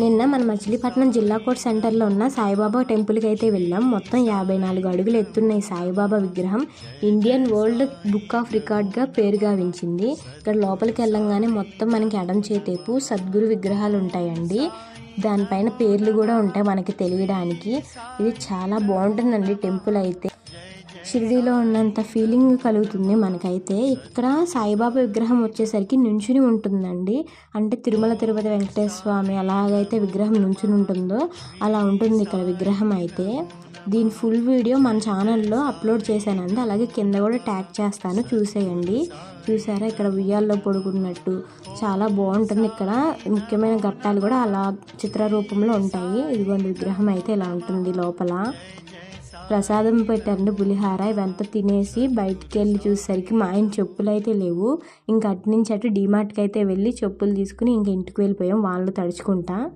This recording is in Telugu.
నిన్న మన మచిలీపట్నం జిల్లా కోర్ట్ సెంటర్లో ఉన్న సాయిబాబా టెంపుల్కి అయితే వెళ్ళాం. మొత్తం యాభై నాలుగు అడుగులు ఎత్తున్న ఈ సాయిబాబా విగ్రహం. ఇండియన్ వరల్డ్ బుక్ ఆఫ్ రికార్డ్గా పేరు గావించింది ఇక్కడ లోపలికి వెళ్ళంగానే మొత్తం మనకి ఎడం చేతేపు సద్గురు విగ్రహాలు ఉంటాయండి. దానిపైన పేర్లు కూడా ఉంటాయి మనకి తెలియడానికి. ఇది చాలా బాగుంటుందండి టెంపుల్ అయితే. షిరిడీలో ఉన్నంత ఫీలింగ్ కలుగుతుంది మనకైతే. ఇక్కడ సాయిబాబా విగ్రహం వచ్చేసరికి నుంచుని ఉంటుందండి. అంటే తిరుమల తిరుపతి వెంకటేశ్వర స్వామి అలాగైతే విగ్రహం నుంచుని ఉంటుందో అలా ఉంటుంది ఇక్కడ విగ్రహం అయితే. దీని ఫుల్ వీడియో మన ఛానల్లో అప్లోడ్ చేశానండి. అలాగే కింద కూడా ట్యాగ్ చేస్తాను. చూసేయండి. చూసారా? ఇక్కడ ఉయ్యాల్లో పడుకున్నట్టు చాలా బాగుంటుంది ఇక్కడ. ముఖ్యమైన ఘట్టాలు కూడా అలా చిత్ర రూపంలో ఉంటాయి. ఇదిగోండి విగ్రహం అయితే ఇలా ఉంటుంది లోపల. ప్రసాదం పెట్టండి పులిహార ఇవంతా తినేసి బయటికి వెళ్ళి చూసేసరికి మా ఆయన చెప్పులు అయితే లేవు. ఇంకా అటు నుంచి అటు డీమార్ట్కి అయితే వెళ్ళి చెప్పులు తీసుకుని ఇంక ఇంటికి వెళ్ళిపోయాం. వాళ్ళు తడుచుకుంటా.